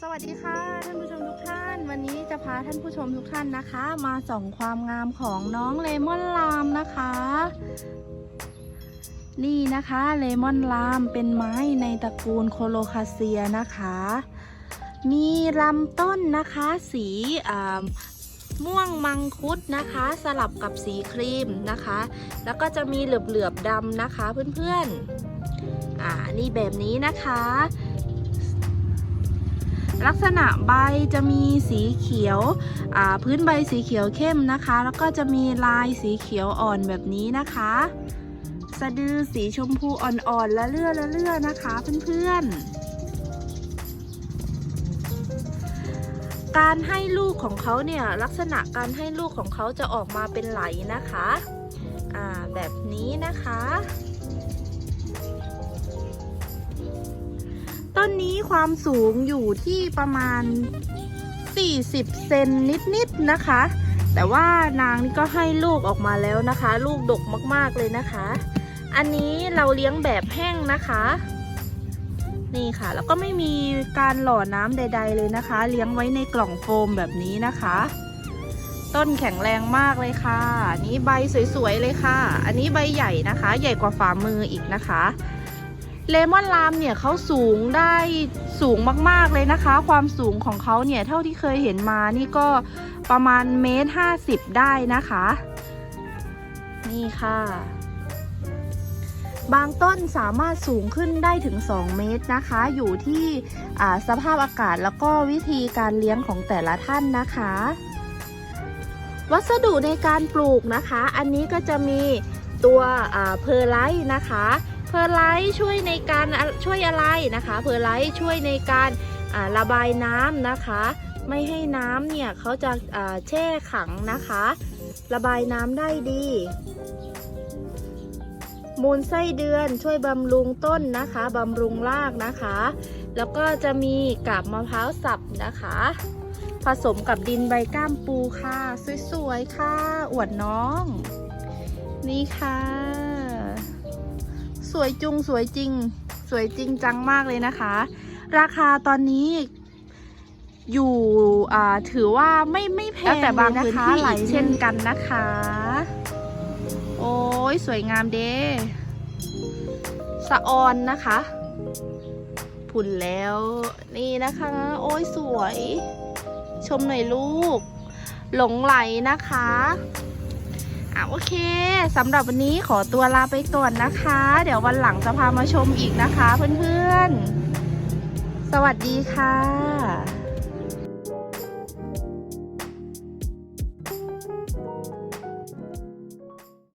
สวัสดีค่ะท่านผู้ชมทุกท่าน วันนี้จะพาท่านผู้ชมทุกท่านนะคะ มาส่องความงามของน้องเลมอนลามนะคะ นี่นะคะเลมอนลามเป็นไม้ในตระกูลโคโลคาเซียนะคะ มีลำต้นนะคะสีอ่าม่วงมังคุดนะคะ สลับกับสีครีมนะคะ แล้วก็จะมีเหลือบๆดำนะคะเพื่อนๆอ่านี่แบบนี้นะคะ ลักษณะใบจะมีสีเขียวพื้นใบสีเขียวเข้มนะคะ แล้วก็จะมีลายสีเขียวอ่อนแบบนี้นะคะ สะดือสีชมพูอ่อนๆและเลื่อละเลื่อนะคะเพื่อนๆ การให้ลูกของเขาเนี่ยลักษณะการให้ลูกของเขาจะออกมาเป็นไหลนะคะแบบนี้นะคะ นนี้ความสูงอยู่ที่ประมาณ 40 เซนนิดๆนะคะ แต่ว่านางนี่ก็ให้ลูกออกมาแล้วนะคะ ลูกดกมากๆเลยนะคะ อันนี้เราเลี้ยงแบบแห้งนะคะ นี่ค่ะ แล้วก็ไม่มีการหล่อน้ำใด ๆเลยนะคะ เลี้ยงไว้ในกล่องโฟมแบบนี้นะคะ ต้นแข็งแรงมากเลยค่ะ นี่ใบสวยๆเลยค่ะ อันนี้ใบใหญ่นะคะ ใหญ่กว่าฝ่ามืออีกนะคะ เลมอนลามเนี่ยเขาสูงได้สูงมากๆเลยนะคะ ความสูงของเขาเนี่ยเท่าที่เคยเห็นมานี่ก็ประมาณเมตรห้าสิบได้นะคะ นี่ค่ะ บางต้นสามารถสูงขึ้นได้ถึง 2 เมตรนะคะ อยู่ที่สภาพอากาศแล้วก็วิธีการเลี้ยงของแต่ละท่านนะคะ วัสดุในการปลูกนะคะ อันนี้ก็จะมีตัวเพอร์ไลท์นะคะ อร์ไลท์ช่วยในการช่วยอะไรนะคะ เพอร์ไลท์ช่วยในการระบายน้ำนะคะ ไม่ให้น้ำเนี่ยเขาจะแช่ขังนะคะ ระบายน้ำได้ดี มูลไส้เดือนช่วยบำรุงต้นนะคะบำรุงรากนะคะ แล้วก็จะมีกาบมะพร้าวสับนะคะ ผสมกับดินใบก้ามปูค่ะ สวยๆค่ะ อวดน้อง นี่ค่ะ สวยจุงสวยจริง สวยจริงจังมากเลยนะคะ ราคาตอนนี้อยู่อ่าถือว่าไม่ไม่แพงแล้วแต่บางเลยพื้นะนคะที่ไหลเช่นกันนะคะ โอ้ยสวยงามเด้สะออนนะคะผุ่นแล้วนี่นะคะ โอ้ยสวย ชมหน่อยลูก หลงไหลนะคะ อะโอเคสำหรับวันนี้ขอตัวลาไปก่อนนะคะ เดี๋ยววันหลังจะพามาชมอีกนะคะเพื่อนๆ สวัสดีค่ะ